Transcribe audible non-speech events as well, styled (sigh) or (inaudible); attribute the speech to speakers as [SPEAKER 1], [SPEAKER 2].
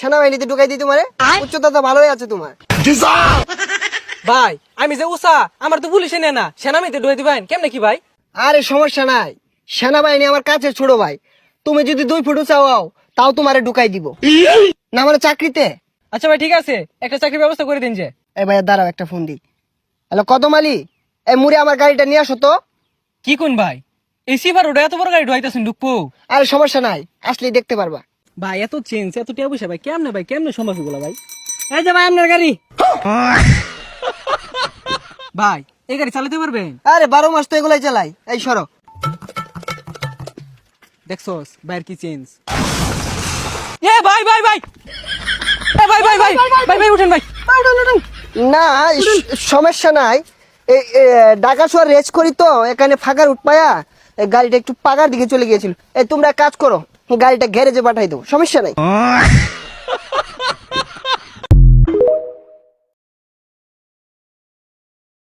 [SPEAKER 1] সেনাবাহিনীতে ঢুকাই দিই তোমারে? উচ্চতা তো ভালোই আছে তোমার।
[SPEAKER 2] ভাই আমি যে উষা আমার তো পুলিশে নেয় না। সেনামিতে ডুয়ে দিবেন? কেমনে কি ভাই?
[SPEAKER 1] আরে সমস্যা নাই। সেনাবাহিনী আমার কাছে ছোড়ো ভাই। তুমি যদি দুই ফুটো চাও তাও তোমারে ঢুকাই দিব। না মানে চাকরিতে?
[SPEAKER 2] আচ্ছা ভাই ঠিক আছে। একটা চাকরির ব্যবস্থা করে দিন যে।
[SPEAKER 1] এই ভাইয়া দাঁড়াও একটা ফোন দিই। হ্যালো কদম আলী? এই মুড়ে আমার গাড়িটা নিয়ে আসো তো।
[SPEAKER 2] কি কোন ভাই? এই সিভার ওটা এত বড় গাড়ি ঢুকাইতেছেন ঢুকবো।
[SPEAKER 1] আরে সমস্যা নাই। আসলেই দেখতে পারবা।
[SPEAKER 2] ভাই এত চেঞ্জ এত টিয়া পয়সা ভাই কেমনে ভাই কেমনে সম্ভব এগুলো ভাই? এই যে ভাই আপনার গাড়ি। ভাই এই গাড়ি চালাতে পারবেন?
[SPEAKER 1] আরে বারো মাস তো এগুলাই চালাই। এই সরো।
[SPEAKER 2] দেখছোস ভাইয়ের কি চেঞ্জ এ ভাই ভাই ভাই! এ ভাই ভাই ভাই ভাই ভাই উঠেন ভাই।
[SPEAKER 1] না স- সমস্যা নাই। ঢাকা শহর রেস করি তো এখানে ফাঁকার উঠপায়া এই গাড়িটা একটু পাকার দিকে চলে গিয়েছিল। এই তোমরা এক কাজ করো গাড়িটা গ্যারেজে পাঠাই দেবো সমস্যা নাই। (laughs)